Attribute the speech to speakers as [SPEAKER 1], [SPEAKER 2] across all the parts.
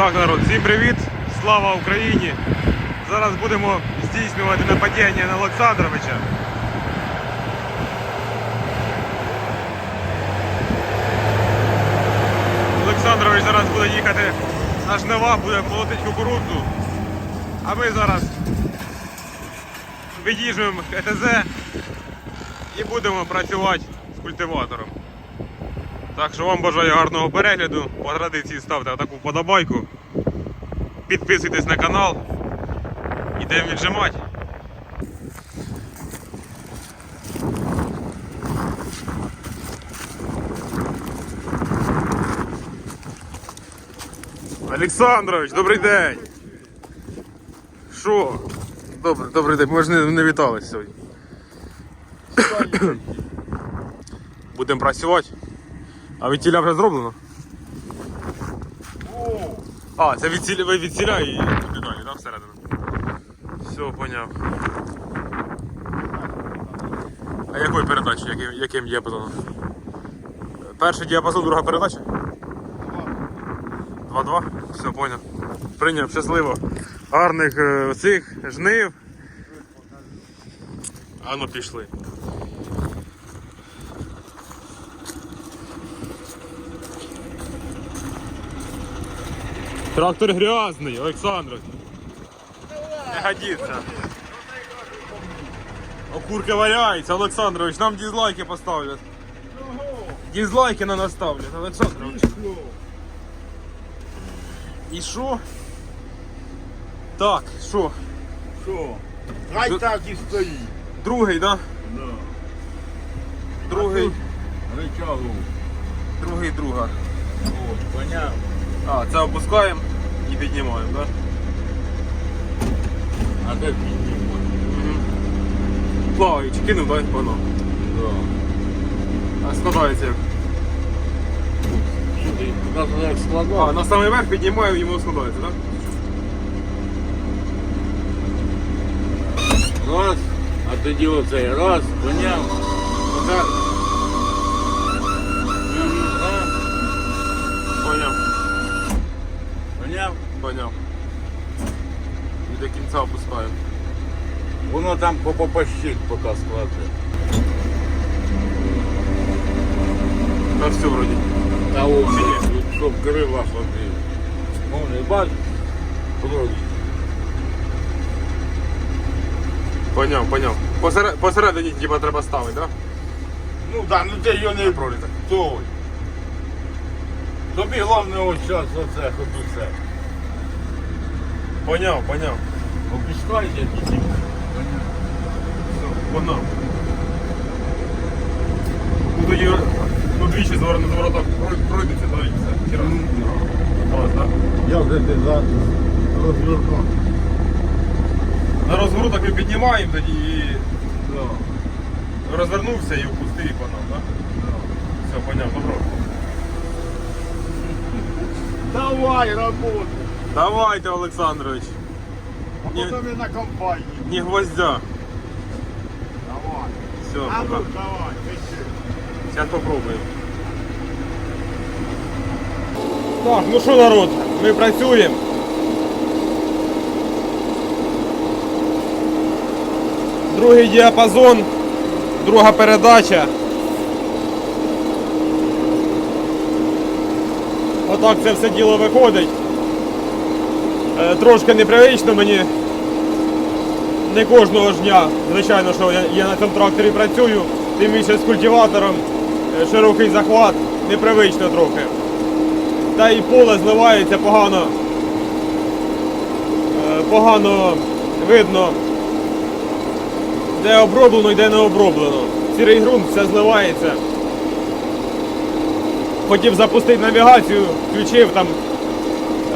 [SPEAKER 1] Так, народ, всім привіт! Слава Україні! Зараз будемо здійснювати нападіння на Олександровича. Олександрович зараз буде їхати на жнива, буде молотити кукурудзу. А ми зараз від'їжджуємо ЕТЗ і будемо працювати з культиватором. Так що вам бажаю гарного перегляду. По традиції ставте таку вподобайку. Підписуйтесь на канал. Ідемо віджимати. Олександрович, добрий день. Що? Добрий, добрий день. Ми ж не, не віталися сьогодні. Будемо працювати. А відціля вже зроблено? А, це відціля, ви відціля і туди далі, так, всередину? Все, поняв. А якої передачі, яким, яким діапазоном? Перший діапазон, друга передача? 2-2? Все, поняв. Прийняв, щасливо. Гарних е, цих жнив. А ну пішли. Трактор грязний, Олександр. Не годиться. Окурка валяється, Олександрович, нам дизлайки поставлять. Дизлайки на нас ставлять, Олександрович. І що? Так, що?
[SPEAKER 2] Що? Хай так і стоїть.
[SPEAKER 1] Другий, да?
[SPEAKER 2] Да.
[SPEAKER 1] Другий,
[SPEAKER 2] Рычагу.
[SPEAKER 1] другий, друга.
[SPEAKER 2] От, понятно.
[SPEAKER 1] А, це опускаємо і піднімаємо, так?
[SPEAKER 2] А де піднімати?
[SPEAKER 1] Плаваючи, кинув, дай воно.
[SPEAKER 2] Да.
[SPEAKER 1] А складається як.
[SPEAKER 2] Сюди, показано як
[SPEAKER 1] А,
[SPEAKER 2] складав.
[SPEAKER 1] на самий верх піднімаємо і воно складається, так?
[SPEAKER 2] Раз, а тоді оцей раз, поняв.
[SPEAKER 1] Оце, поняв.
[SPEAKER 2] поняв.
[SPEAKER 1] І до кінця опускаємо.
[SPEAKER 2] Воно там по попащить поки складе.
[SPEAKER 1] Та все вроді.
[SPEAKER 2] Та о,
[SPEAKER 1] Чи ні?
[SPEAKER 2] щоб крила ходили. Ну, не бачиш? Вроді.
[SPEAKER 1] Поняв, поняв. Посеред, посередині типа треба ставити, так?
[SPEAKER 2] Ну так, ну ти його не
[SPEAKER 1] Проліта.
[SPEAKER 2] той. Тобі головне ось зараз оце, хоч усе.
[SPEAKER 1] Поняв, поняв.
[SPEAKER 2] Опускайся тільки.
[SPEAKER 1] Воно. Ну тоді ну, двічі з воротом вороток пройдеться, то і все. Чи раз. Ось, так?
[SPEAKER 2] Я вже ти за розвернув.
[SPEAKER 1] На розвороток ми піднімаємо тоді і розвернувся і опустив і панав, так? Все, поняв, добро.
[SPEAKER 2] Давай, работай.
[SPEAKER 1] Давайте, Олександрович.
[SPEAKER 2] А
[SPEAKER 1] Ні.
[SPEAKER 2] потім і на компанії.
[SPEAKER 1] Не гвоздя.
[SPEAKER 2] Давай.
[SPEAKER 1] Все,
[SPEAKER 2] А ну
[SPEAKER 1] пока.
[SPEAKER 2] давай, пиши.
[SPEAKER 1] Сейчас попробуємо. Так, ну що народ, ми працюємо. Другий діапазон, друга передача. Отак це все діло виходить. Е, Трошки непривично мені. Не кожного ж дня, звичайно, що я, на цьому тракторі працюю, тим більше з культиватором, е, широкий захват, непривично трохи. Та і поле зливається погано. Е, Погано видно, де оброблено і де не оброблено. Сірий ґрунт, все зливається. Хотів запустити навігацію, включив там,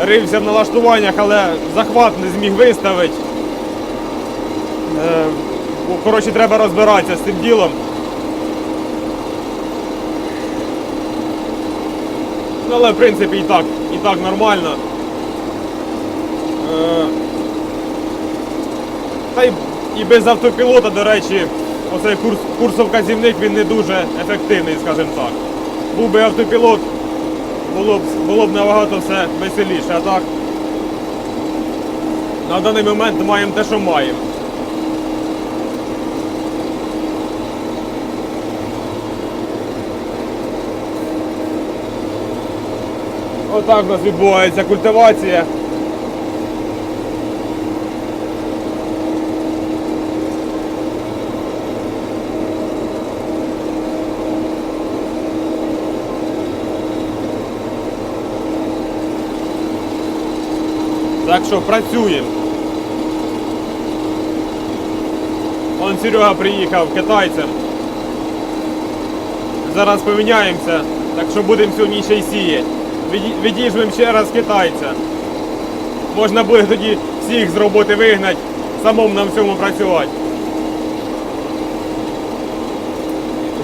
[SPEAKER 1] рився в налаштуваннях, але захват не зміг виставити. Е, Коротше, треба розбиратися з цим ділом. Ну, але в принципі і так, і так нормально. Е, Та й, і без автопілота, до речі, оцей курс, курсовказівник він не дуже ефективний, скажімо так. Був би автопілот, було б, було б набагато все веселіше. А так, на даний момент маємо те, що маємо. Отак у нас відбувається культивація. Так що працюємо. Он Серега приїхав китайцем. Зараз поміняємося, так що будемо сьогодні ще й сіяти. Відіжмемо ще раз китайця. Можна буде тоді всіх з роботи вигнати, самому нам всьому працювати.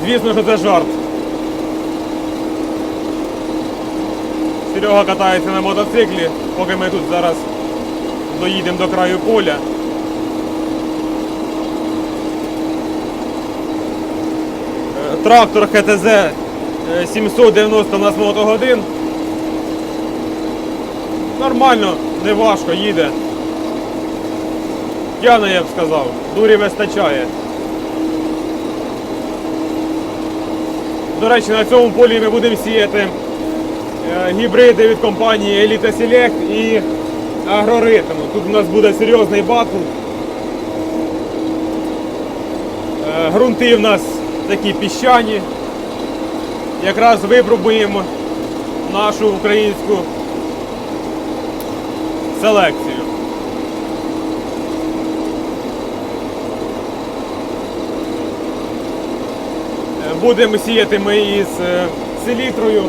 [SPEAKER 1] Звісно, що це жарт. Серега катається на мотоциклі, поки ми тут зараз доїдемо до краю поля. Е, Трактор ХТЗ е, 790 на мотогодин. Нормально, не важко, їде. Тяне, я б сказав, дурі вистачає. До речі, на цьому полі ми будемо сіяти е, гібриди від компанії Elite Select і Агроритм. Тут у нас буде серйозний батл. Е, Грунти в нас такі піщані. Якраз випробуємо нашу українську селекцію. Е, Будемо сіяти ми із е, селітрою.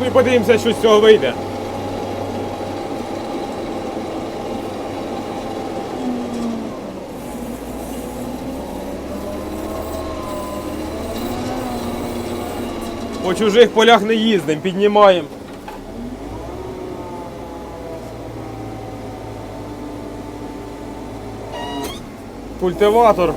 [SPEAKER 1] Ну і подивимося, що з цього вийде. По чужих полях не їздимо, піднімаємо. Культиватор.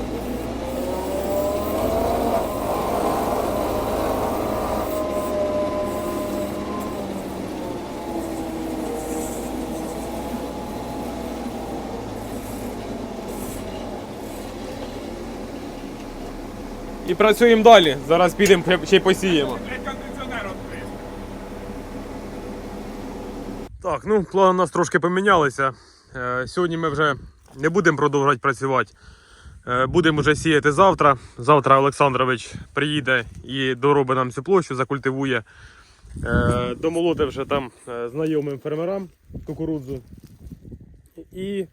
[SPEAKER 1] І працюємо далі. Зараз підемо ще й посіємо. Так, ну плани у нас трошки помінялися. Е, Сьогодні ми вже не будемо продовжувати працювати. Е, Будемо вже сіяти завтра. Завтра Олександрович приїде і доробить нам цю площу, закультивує. Е, Домолоти вже там знайомим фермерам кукурудзу. І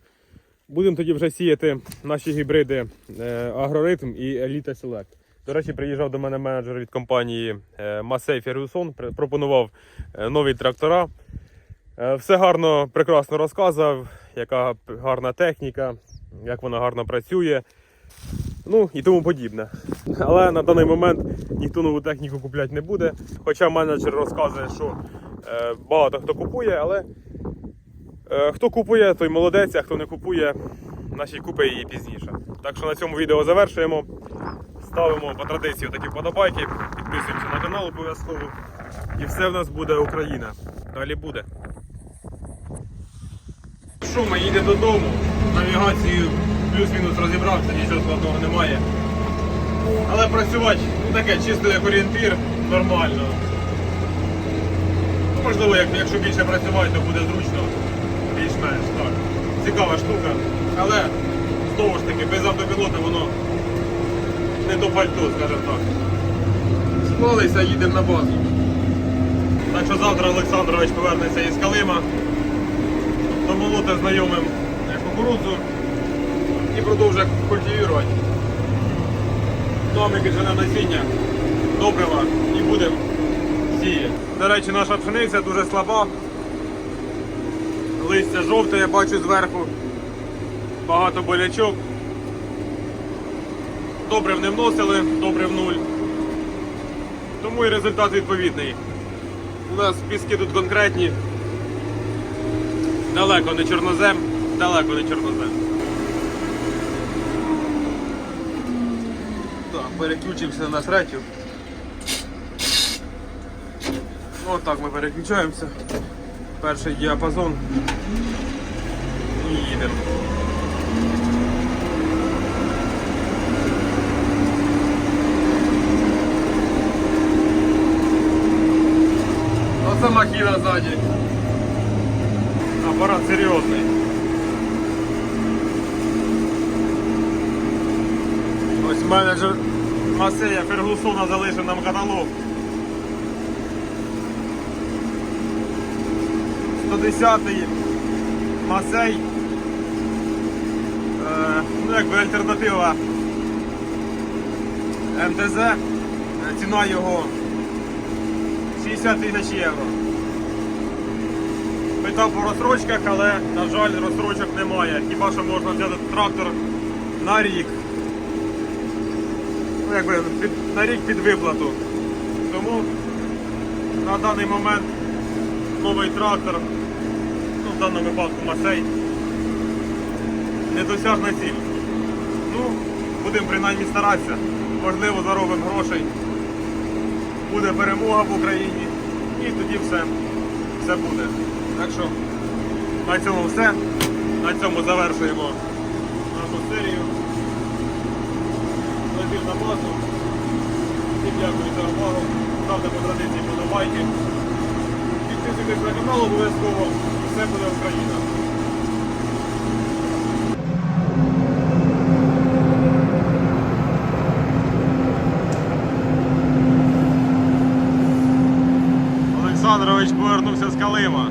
[SPEAKER 1] будемо тоді вже сіяти наші гібриди Агроритм і Elite Select. До речі, приїжджав до мене менеджер від компанії е, Масей Фергюсон, пропонував е, нові трактора. Е, Все гарно, прекрасно розказав, яка гарна техніка, як вона гарно працює. Ну і тому подібне. Але на даний момент ніхто нову техніку купляти не буде. Хоча менеджер розказує, що багато хто купує, але хто купує, той молодець, а хто не купує, наші купить її пізніше. Так що на цьому відео завершуємо. Ставимо по традиції такі вподобайки, підписуємося на канал обов'язково. І все в нас буде Україна. Далі буде. Що, ми їдемо додому. Навігацію плюс-мінус розібрався, нічого складного немає. Але працювати, ну таке, чисто як орієнтир, нормально. Ну, Можливо, як, якщо більше працювати, то буде зручно, більш-менш так. Цікава штука. Але знову ж таки, без автопілота воно не до пальто, скажімо так. Склалися, їдемо на базу. Так що завтра Олександрович повернеться із Калима намолоти знайомим кукурудзу і продовжує культивувати. Ну а ми підженемо насіння, добрива і будемо сіяти. До речі, наша пшениця дуже слаба. Листя жовте, я бачу зверху. Багато болячок. Добрив не вносили, добрив нуль. Тому і результат відповідний. У нас піски тут конкретні. Далеко не чорнозем, далеко не чорнозем. Так, переключимося на третю. Отак ми переключаємося. Перший діапазон. І їдемо. Оце махіна ззаді. Апарат серйозний. Ось менеджер Масея Фергусона залишив нам каталог. 110-й Масей. Е, ну якби альтернатива МТЗ. Е, Ціна його 60 тисяч євро. Питав по розстрочках, але, на жаль, розстрочок немає. Хіба що можна взяти трактор на рік. Ну, якби під, на рік під виплату. Тому на даний момент новий трактор, ну в даному випадку Масей, недосяжна ціль. Ну, будемо принаймні старатися. Можливо, заробимо грошей. Буде перемога в Україні і тоді все, все буде. Так що на цьому все. На цьому завершуємо нашу серію. Летів на базу. Всім дякую за увагу. Ставте по традиції подобайки. Підписуйтесь на канал обов'язково. Все буде Україна. Олександрович повернувся з Калима.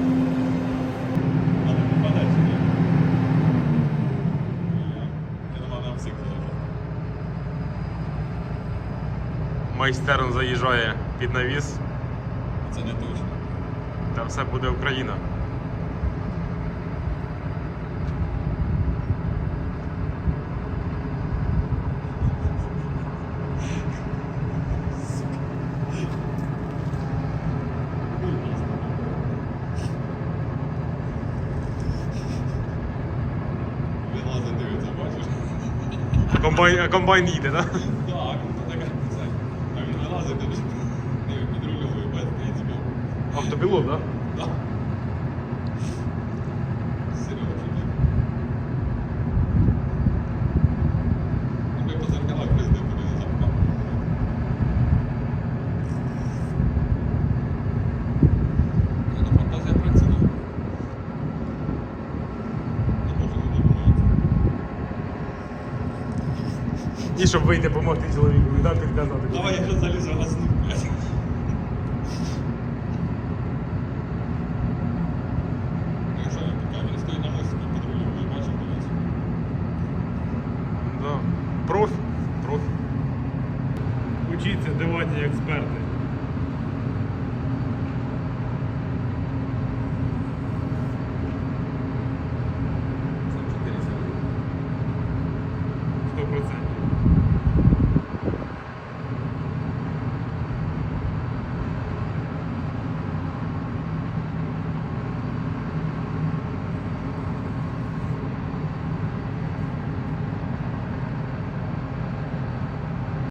[SPEAKER 1] Майстерн заїжджає під навіс.
[SPEAKER 3] Це не точно.
[SPEAKER 1] Та все буде Україна.
[SPEAKER 3] Вилазить, дивиться, бачиш?
[SPEAKER 1] А комбайн, а да? їде, так?
[SPEAKER 3] Так, ну така. А він вилазить, підрульовує, в принципе.
[SPEAKER 1] Автопілот, так?
[SPEAKER 3] Так. Серйозно. Ну, ми по зеркалах признав, куди не запхав. Ну, фантазія працює. Не можу не домовитися.
[SPEAKER 1] І щоб вийти допомогти чоловіку, і дати підказати.
[SPEAKER 3] Давай я залізу газну,